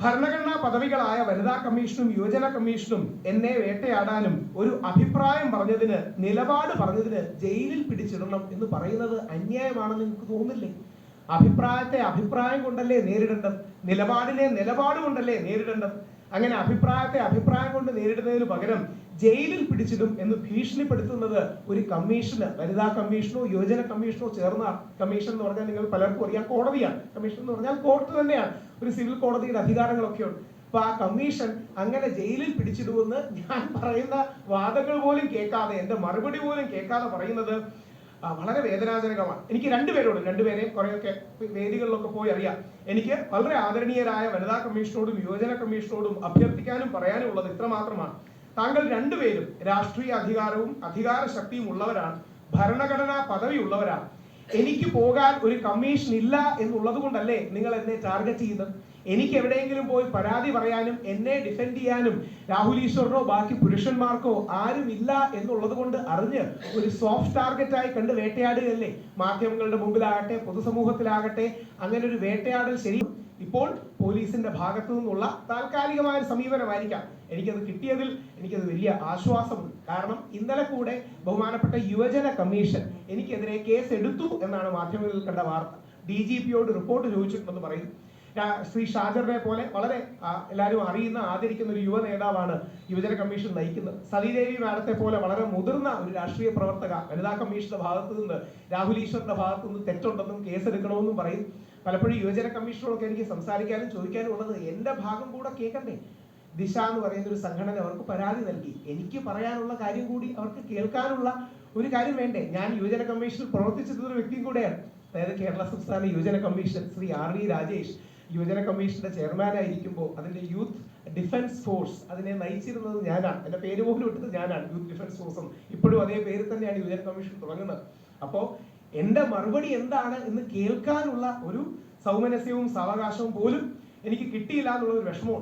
ഭരണഘടനാ പദവികളായ വനിതാ കമ്മീഷനും യുവജന കമ്മീഷനും എന്നെ വേട്ടയാടാനും ഒരു അഭിപ്രായം പറഞ്ഞതിന് നിലപാട് പറഞ്ഞതിന് ജയിലിൽ പിടിച്ചിടണം എന്ന് പറയുന്നത് അന്യായമാണെന്ന് നിങ്ങൾക്ക് തോന്നില്ലേ അഭിപ്രായത്തെ അഭിപ്രായം കൊണ്ടല്ലേ നേരിടേണ്ടത്? നിലപാടിനെ നിലപാട് കൊണ്ടല്ലേ നേരിടേണ്ടത്? അങ്ങനെ അഭിപ്രായത്തെ അഭിപ്രായം കൊണ്ട് നേരിടുന്നതിന് പകരം ജയിലിൽ പിടിച്ചിടും എന്ന് ഭീഷണിപ്പെടുത്തുന്നത് ഒരു കമ്മീഷന് വനിതാ കമ്മീഷനോ യുവജന കമ്മീഷനോ ചേർന്ന കമ്മീഷൻ എന്ന് പറഞ്ഞാൽ നിങ്ങൾ പലർക്കും അറിയാം കോടതിയാണ്. കമ്മീഷൻ എന്ന് പറഞ്ഞാൽ കോർട്ട് തന്നെയാണ്. ഒരു സിവിൽ കോടതിയുടെ അധികാരങ്ങളൊക്കെ ഉണ്ട് അപ്പൊ ആ കമ്മീഷൻ അങ്ങനെ ജയിലിൽ പിടിച്ചിടുമെന്ന് ഞാൻ പറയുന്ന വാദങ്ങൾ പോലും കേൾക്കാതെ എന്റെ മറുപടി പോലും കേൾക്കാതെ പറയുന്നത് വളരെ വേദനാജനകമാണ്. എനിക്ക് രണ്ടുപേരോട് രണ്ടുപേരെയും കുറേയൊക്കെ വേദികളിലൊക്കെ പോയി അറിയാം. എനിക്ക് വളരെ ആദരണീയരായ വനിതാ കമ്മീഷനോടും യുവജന കമ്മീഷനോടും അഭ്യർത്ഥിക്കാനും പറയാനും ഉള്ളത് ഇത്ര മാത്രമാണ് താങ്കൾ രണ്ടുപേരും രാഷ്ട്രീയ അധികാരവും അധികാര ശക്തിയും ഉള്ളവരാണ്. ഭരണഘടനാ പദവി ഉള്ളവരാണ്. എനിക്ക് പോകാൻ ഒരു കമ്മീഷൻ ഇല്ല എന്നുള്ളത് കൊണ്ടല്ലേ നിങ്ങൾ എന്നെ ടാർഗറ്റ് ചെയ്തത് എനിക്ക് എവിടെയെങ്കിലും പോയി പരാതി പറയാനും എന്നെ ഡിഫെൻഡ് ചെയ്യാനും രാഹുൽ ഈശ്വറിനോ ബാക്കി പുരുഷന്മാർക്കോ ആരും ഇല്ല എന്നുള്ളത് കൊണ്ട് അറിഞ്ഞ് ഒരു സോഫ്റ്റ് ടാർഗറ്റായി കണ്ട് വേട്ടയാടുകയല്ലേ? മാധ്യമങ്ങളുടെ മുമ്പിലാകട്ടെ പൊതുസമൂഹത്തിലാകട്ടെ അങ്ങനെ ഒരു വേട്ടയാടൽ ശരി. ഇപ്പോൾ പോലീസിന്റെ ഭാഗത്തു നിന്നുള്ള താൽക്കാലികമായ സമീപനമായിരിക്കാം. എനിക്കത് കിട്ടിയതിൽ എനിക്കത് വലിയ ആശ്വാസമുണ്ട്. കാരണം ഇന്നലെ കൂടെ ബഹുമാനപ്പെട്ട യുവജന കമ്മീഷൻ എനിക്കെതിരെ കേസ് എടുത്തു എന്നാണ് മാധ്യമങ്ങളിൽ കണ്ട വാർത്ത. ഡി ജി പിയോട് റിപ്പോർട്ട് ചോദിച്ചിട്ടുണ്ടെന്ന് പറയുന്നു. ശ്രീ ഷാജറിനെ പോലെ വളരെ എല്ലാവരും അറിയുന്ന ആദരിക്കുന്ന ഒരു യുവ നേതാവാണ് യുവജന കമ്മീഷൻ നയിക്കുന്നത്. സതീദേവി മാഡത്തെ പോലെ വളരെ മുതിർന്ന ഒരു രാഷ്ട്രീയ പ്രവർത്തക വനിതാ കമ്മീഷന്റെ ഭാഗത്തു നിന്ന് രാഹുൽ ഈശ്വറിന്റെ ഭാഗത്തു നിന്ന് തെറ്റുണ്ടെന്നും കേസെടുക്കണമെന്നും പറയും. പലപ്പോഴും യുവജന കമ്മീഷനോടൊക്കെ എനിക്ക് സംസാരിക്കാനും ചോദിക്കാനും ഉള്ളത് എന്റെ ഭാഗം കൂടെ കേൾക്കണ്ടേ? ദിശ എന്ന് പറയുന്ന ഒരു സംഘടന അവർക്ക് പരാതി നൽകി. എനിക്ക് പറയാനുള്ള കാര്യം കൂടി അവർക്ക് കേൾക്കാനുള്ള ഒരു കാര്യം വേണ്ടേ? ഞാൻ യുവജന കമ്മീഷനിൽ പ്രവർത്തിച്ചിരുന്ന ഒരു വ്യക്തിയും കൂടെയാണ്. അതായത് കേരള സംസ്ഥാന യുവജന commission Shri R V Rajesh. യുവജന കമ്മീഷന്റെ ചെയർമാനായിരിക്കുമ്പോൾ അതിന്റെ യൂത്ത് ഡിഫൻസ് ഫോഴ്സ് അതിനെ നയിച്ചിരുന്നത് ഞാനാണ്. എന്റെ പേര് പോലും ഇട്ടത് ഞാനാണ് യൂത്ത് ഡിഫൻസ് ഫോഴ്സും ഇപ്പോഴും അതേ പേര് തന്നെയാണ് യുവജന കമ്മീഷൻ തുടങ്ങുന്നത്. അപ്പോ എന്റെ മറുപടി എന്താണ് എന്ന് കേൾക്കാനുള്ള ഒരു സൗമനസ്യവും സാവകാശവും പോലും എനിക്ക് കിട്ടിയില്ല എന്നുള്ള ഒരു വിഷമമുണ്ട്.